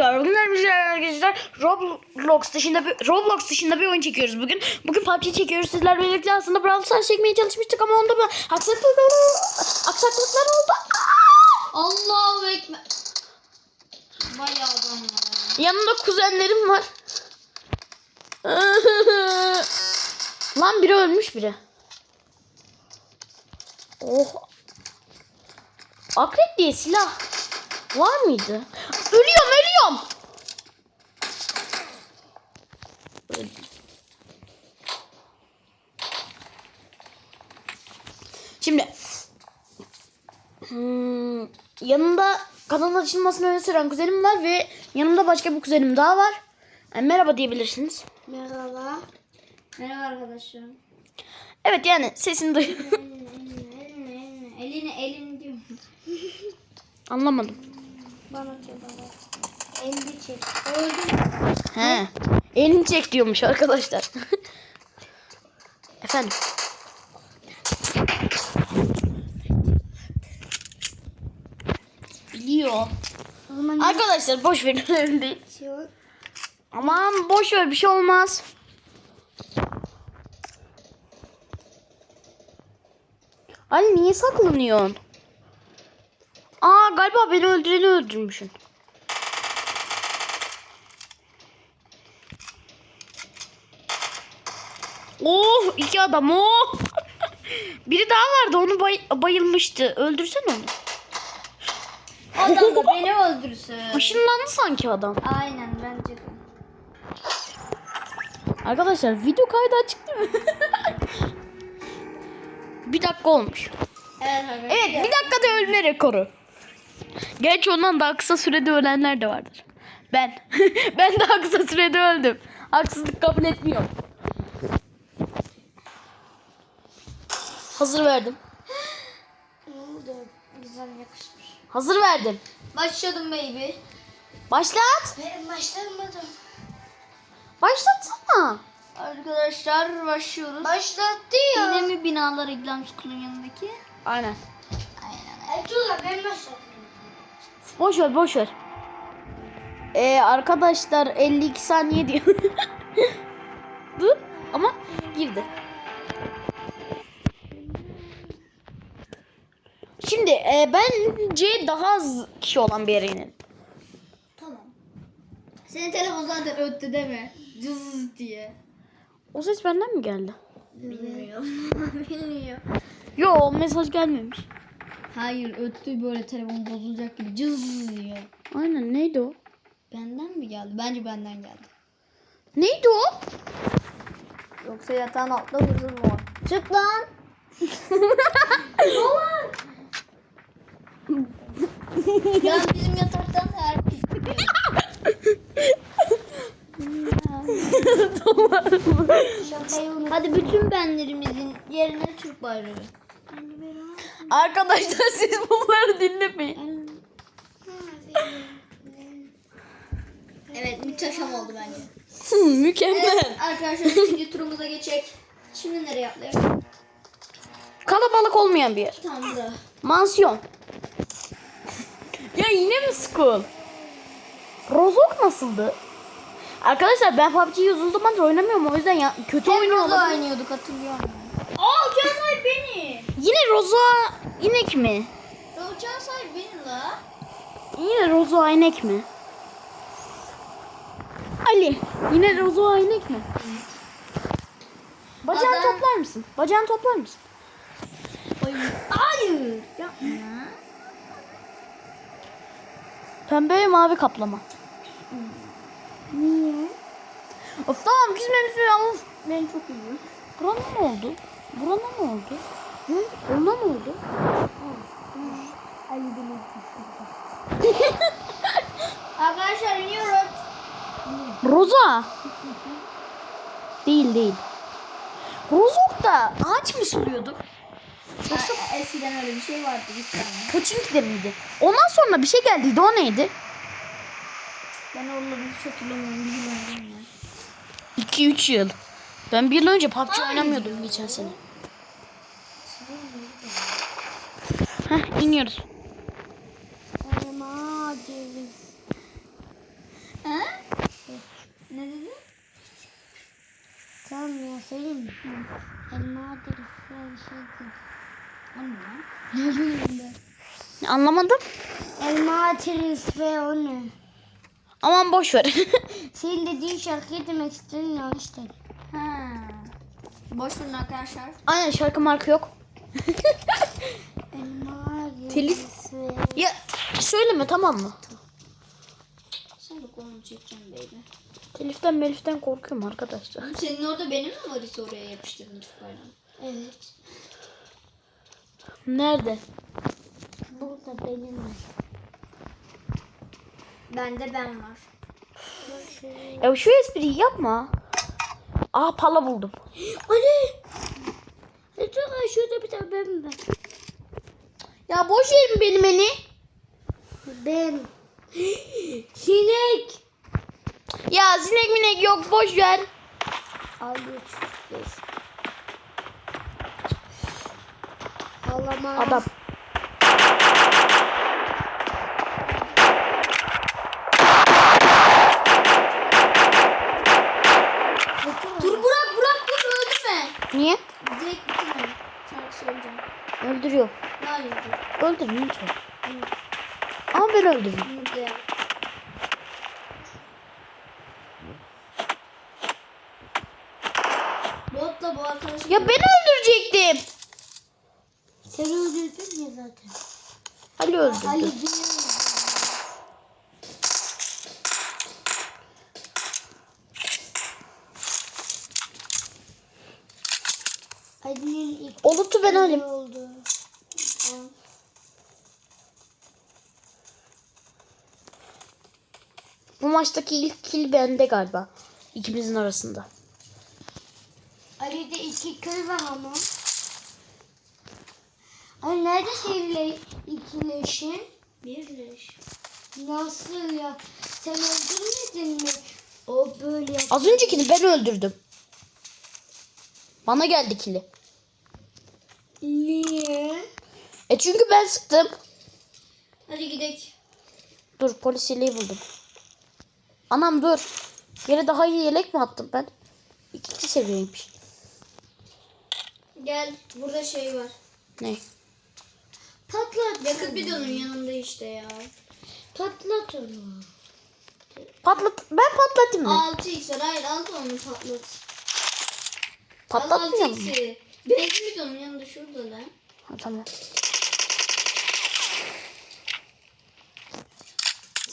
geliyor. Bugün arkadaşlar Roblox dışında bir Roblox dışında bir oyun çekiyoruz bugün. Bugün PUBG çekiyoruz. Sizler birlikte aslında Brawl Stars çekmeye çalışmıştık ama onda bir aksaklıklar, aksaklıklar oldu. Allahu ekber. Bayağı adam var. Yanımda kuzenlerim var. Lan biri ölmüş biri. Oh. Akrep diye silah var mıydı? Ölüyorum ölüyorum. Şimdi hmm, yanımda kanalın açılmasını öne süren kuzenim var ve yanımda başka bir kuzenim daha var. Yani merhaba diyebilirsiniz. Merhaba. Merhaba arkadaşlar. Evet yani sesini duy. Eline, eline, eline, eline, elini diyorum. Anlamadım. Bana çek bana. Elini çek. Öldüm. He. Elini çek diyormuş arkadaşlar. Efendim. Biliyor. O zaman Arkadaşlar boş verin önemli değil. yok. Aman boş ver bir şey olmaz. Ali niye saklanıyorsun? Galiba beni öldüreni öldürmüşsün. Oh iki adam oh. Biri daha vardı onu bay- bayılmıştı. Öldürsen onu. Adam da beni öldürsün. Işınlandı sanki adam. Aynen bence de. Arkadaşlar video kaydı açık değil mi? bir dakika olmuş. Evet arkadaşlar. Evet bir dakikada ölme rekoru. Gerçi ondan daha kısa sürede ölenler de vardır. Ben. ben daha kısa sürede öldüm. Haksızlık kabul etmiyorum. Hazır verdim. Oldu. Güzel yakışmış. Hazır verdim. Başladım baby. Başlat. Ben başlamadım. Başlatsana. Arkadaşlar başlıyoruz. Başlattı ya. Yine mi binalar reklam school'un yanındaki? Aynen. Aynen. Ertuğrul ben başlattım. Boş ver boş ver. Ee, arkadaşlar 52 saniye diyor. Dur ama girdi. Şimdi e, bence daha az kişi olan bir yere inelim. Tamam. Senin telefon zaten öttü deme. Cız diye. O ses benden mi geldi? Bilmiyorum. Bilmiyorum. Yo mesaj gelmemiş. Hayır öttü böyle telefon bozulacak gibi cız diye. Aynen neydi o? Benden mi geldi? Bence benden geldi. Neydi o? Yoksa yatağın altında hırsız mı var? Çık lan. ya bizim yataktan her Hadi bütün benlerimizin yerine Türk bayrağı. Arkadaşlar siz bunları dinlemeyin. Evet müteşem oldu bence. Mükemmel. Evet arkadaşlar ikinci turumuza geçecek. Şimdi nereye atlayalım? Kalabalık olmayan bir yer. Tam burada. Mansiyon. ya yine mi school? Rozok nasıldı? Arkadaşlar ben PUBG'yi uzun zamandır oynamıyorum o yüzden ya, kötü olabilirim. oynuyorduk hatırlıyorum. Sahibi benim. Yine Rozo inek mi? Uçağın sahibi benim la. Yine Rozo inek mi? Ali yine Rozo inek mi? Bacağını Adam- toplar mısın? Bacağını toplar mısın? Hayır. Yapma. Pembe ve mavi kaplama. Niye? Of tamam küsmemiz mi? Of. Ben çok üzüldüm. Burana ne oldu? Burana ne oldu? Hı? Ona ne oldu? Arkadaşlar iniyoruz. Roza. değil değil. Rozok da ağaç mı suluyorduk? Yoksa eskiden öyle bir şey vardı bir tane. Poçinki'de miydi? Ondan sonra bir şey geldiydi. O neydi? Ben onları hiç hatırlamıyorum. Bilmiyorum ya. 2-3 yıl. Ben bir yıl önce PUBG Ay. oynamıyordum geçen sene. Heh, iniyoruz. Arama ceviz. Ha? Ne dedin? Tamam ya söyleyeyim mi? Elma ceviz bir şey dedi. Anlamadım. Ne bileyim ben. Anlamadım. Elma ceviz ve o ne? Aman boş ver. Senin dediğin şarkıyı demek istediğin yanlış dedi. Ha. Boş verin arkadaşlar. Aynen şarkı marka yok. Elma Telif. Ya söyleme tamam mı? Çekeceğim baby. Teliften meliften korkuyorum arkadaşlar. Senin orada benim mi var ise oraya yapıştırdın bayram. Evet. Nerede? Burada benim var. Bende ben var. Ya şu espriyi yapma. Aa pala buldum. Ali! Lütfen şurada bir tane ben var. Ya boş verin benim beni. Ben. Sinek. Ya sinek minek yok boş ver. Al. Beş. Ağlama. Adam. Dur Burak Burak dur öldürme. Niye? Direkt bitirme. Şarkı söyleyeceğim. Öldürüyor. Hayır dur. Öldürün lütfen. Ama ben öldürdüm. Botla bu arkadaşım. Ya ben öldürecektim. Seni öldürdüm ya zaten. Ali öldürdü. Ali. Ali'nin ilk Olut'u ben alayım. oldu. Bu maçtaki ilk kill bende galiba. İkimizin arasında. Ali'de iki kıl var ama. Ali nerede seninle ikileşin? Birleş. Nasıl ya? Sen öldürmedin mi? O böyle Az öncekini ben öldürdüm. Bana geldi kili. Niye? E çünkü ben sıktım. Hadi gidelim. Dur polis buldum. Anam dur. Yere daha iyi yelek mi attım ben? İkinci seviyeymiş. Gel. Burada şey var. Ne? Patlat. Yakıt bidonun yanında işte ya. Patlat onu. Patlat. Ben patlatayım mı? 6x var. Hayır al da onu patlat. Mı? 6x'i. Benzin bidonun yanında şurada lan. Ha, tamam.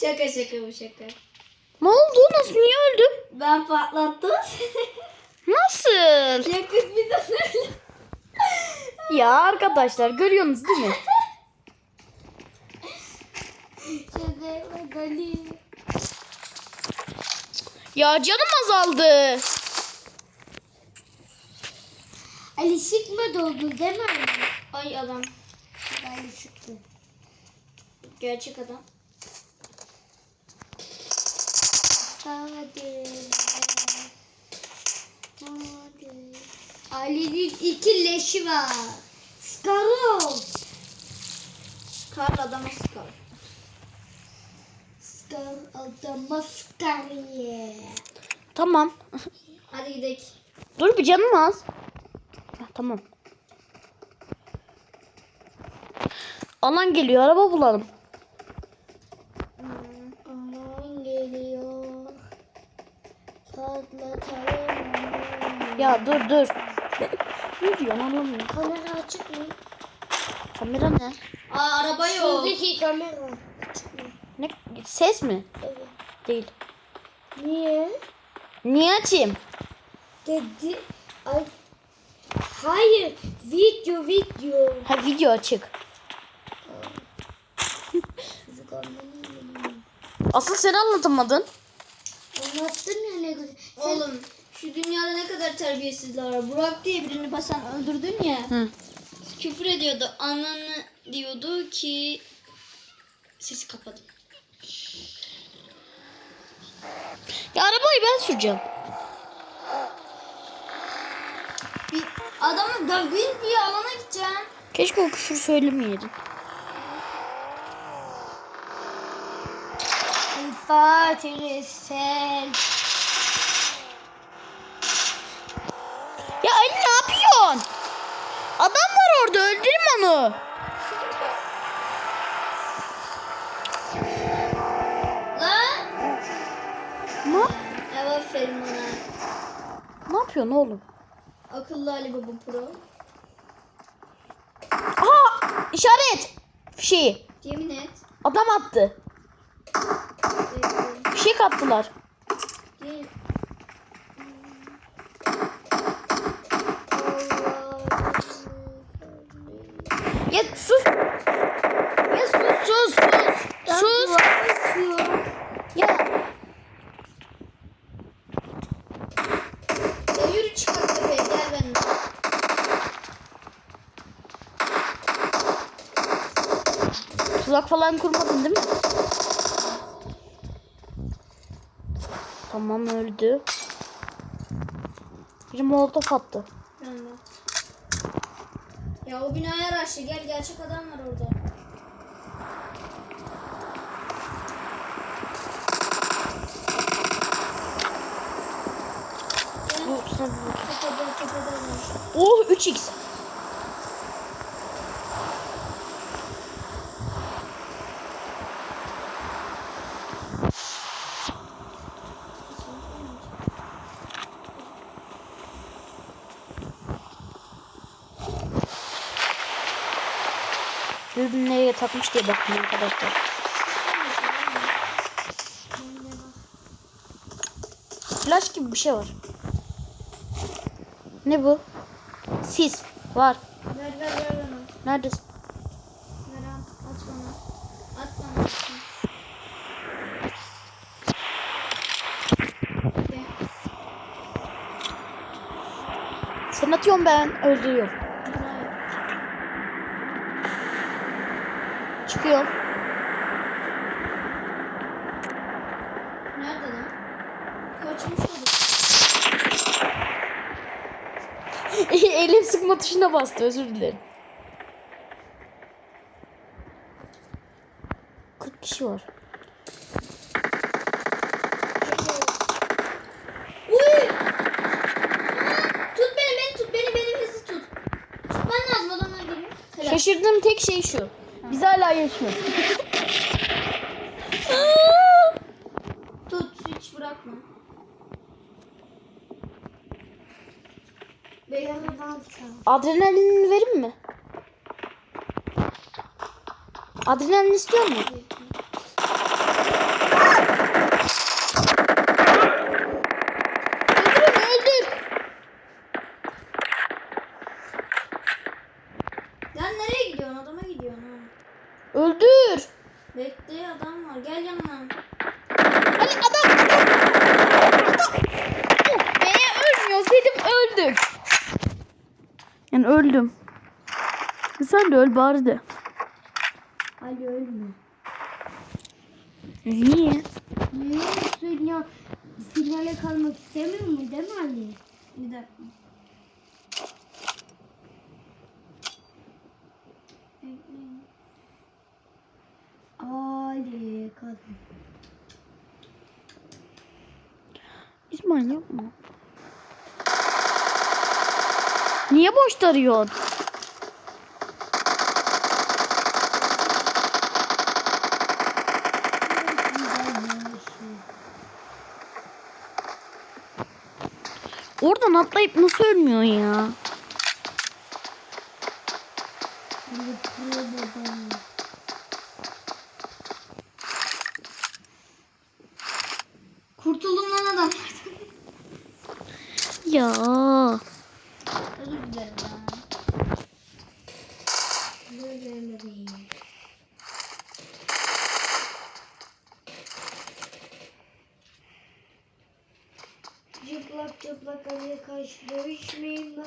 Şaka şaka bu şaka. Ne oldu? Nasıl? Niye öldüm? Ben patlattım. Nasıl? Yakıt bidonu. Ya arkadaşlar görüyorsunuz değil mi? Ya canım azaldı. Ali sıkma doldu değil mi? Ay adam. Ali sıktı. Gerçek adam. Hadi. Hadi. Ali'nin iki leşi var. Skarov. Kar adama sıkar. Skar adama skariye. Tamam. Hadi gidelim. Dur bir canım az. Ha, tamam. Alan geliyor araba bulalım. Ya dur dur. Ne diyorsun anlamıyorum. Kamera açık mı? Kamera ne? Aa araba yok. Şuradaki kamera. Açık mı? Ne? Ses mi? Evet. Değil. Niye? Niye açayım? Dedi. Ay. Hayır. Video video. Ha video açık. Asıl sen anlatamadın. Anlattım ya ne güzel. Sen Oğlum şu dünyada ne kadar terbiyesizler var. Burak diye birini basan öldürdün ya. Hı. Küfür ediyordu. Ananı diyordu ki sesi kapadım. Ya arabayı ben süreceğim. Bir adamı da win diye alana gideceğim. Keşke o küfür söylemeyeydin. Fatih sen. Adam var orada öldürün onu. Lan. Ne, Ya aferin bana. ne yapıyorsun oğlum? Akıllı Ali Baba Pro. Aha işaret. Fişeği. Yemin et. Adam attı. Fişek attılar. Tuzak falan kurmadın değil mi? Tamam öldü. Biri molotof attı. Ya o binaya araçlı gel gerçek adam var orada. Oh 3x. Dürbün nereye takmış diye baktım arkadaşlar. Flash gibi bir şey var. Ne bu? Sis var. Ver ver ver bana. Neredesin? Ver al. At bana. At bana. Sen atıyorsun ben öldürüyorum. Çıkıyorum. Nerede lan? Kaçmış olduk. Elim sıkma tuşuna bastı özür dilerim. 40 kişi var. Şaşırdığım tek şey şu. Biz hala yarışmıyoruz. Tut hiç bırakma. Beyler Adrenalin verir mi? Adrenalin istiyor mu? Lan nereye gidiyorsun? Adama gidiyorsun. Öldür. Bekle adam var. Gel yanıma. Ali adam adam. Adam. Oh be ölmüyorsaydım öldük. Yani öldüm. Sen de öl bari de. Ali ölme. Niye? Niye olsun ya? Finale kalmak istemiyor mu değil mi Ali? Bir dakika. Kazan. İsmail yapma. Niye boş arıyorsun? Oradan atlayıp nasıl ölmüyorsun ya? Ali pro baba. Kurtuldum lan adam. Ya. Özür dilerim. Cıplak cıplak Ali'ye karşı dövüşmeyin lan.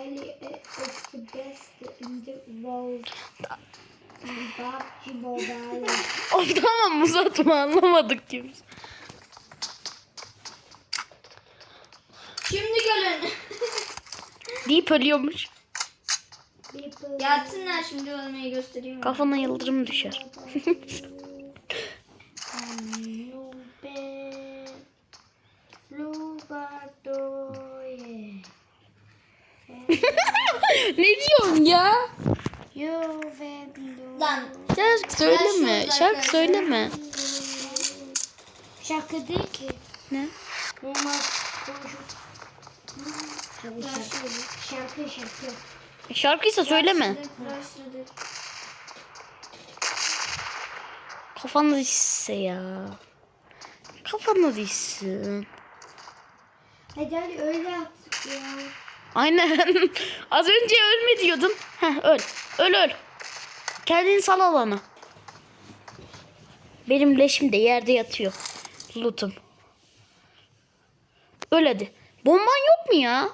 Ali is the best in the world. PUBG Mobile. Of tamam uzatma anlamadık kimse. Şimdi gelin. Deyip ölüyormuş. Gelsinler şimdi ölmeyi göstereyim. Kafana yıldırım düşer. Ne diyorsun ya? Lan Şarkı söyleme. Şarkı söyleme. Şarkı değil ki. Ne? Normal konuşup. Şarkı. Şarkı şarkı. Şarkıysa söyleme. Kafanda düşse ya. Kafanda düşsün. Hadi öyle yaptık ya. Aynen. Az önce ölme diyordun. Heh öl. Öl öl. Kendini sal alana. Benim leşim de yerde yatıyor. Lootum. Öl hadi. Bomban yok mu ya?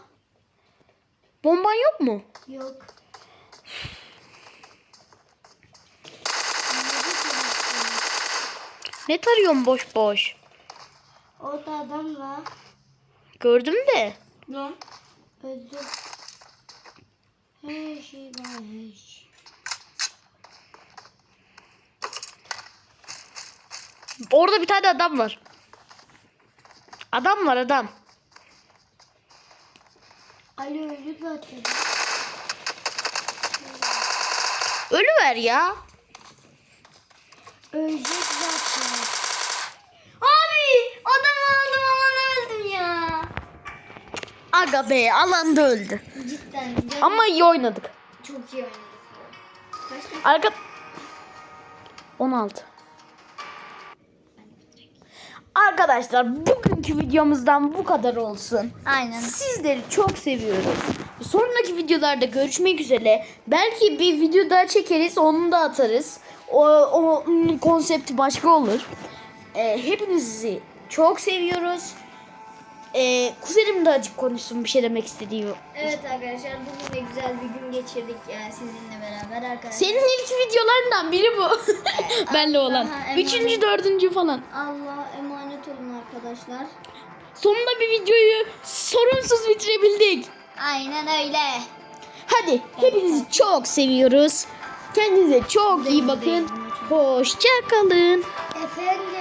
Bomban yok mu? Yok. Ne tarıyorsun boş boş? Orada adam var. Gördüm de. Lan. Öldü. Her şey var her şey. Orada bir tane adam var. Adam var adam. Ali öldü zaten. Ölüver ya. Ölecek zaten. Abi adamı aldım aman öldüm ya. Aga be alanda öldü. Cidden canım Ama iyi oynadık. çok iyi oynadık. Kaç? Arka 16. Arkadaşlar bugünkü videomuzdan bu kadar olsun. Aynen. Sizleri çok seviyoruz. Sonraki videolarda görüşmek üzere. Belki bir video daha çekeriz, onu da atarız. O, o konsepti başka olur. Ee, hepinizi çok seviyoruz. Ee, kuzenim de acık konuşsun bir şey demek istediği. Evet arkadaşlar bugün de güzel bir gün geçirdik yani sizinle beraber arkadaşlar. Senin ilk videolarından biri bu. Benle olan. Emanet. Üçüncü, dördüncü falan. Allah'a emanet olun arkadaşlar. Sonunda bir videoyu sorunsuz bitirebildik. Aynen öyle. Hadi hepinizi çok seviyoruz. Kendinize çok iyi bakın. Hoşça kalın. Efendim.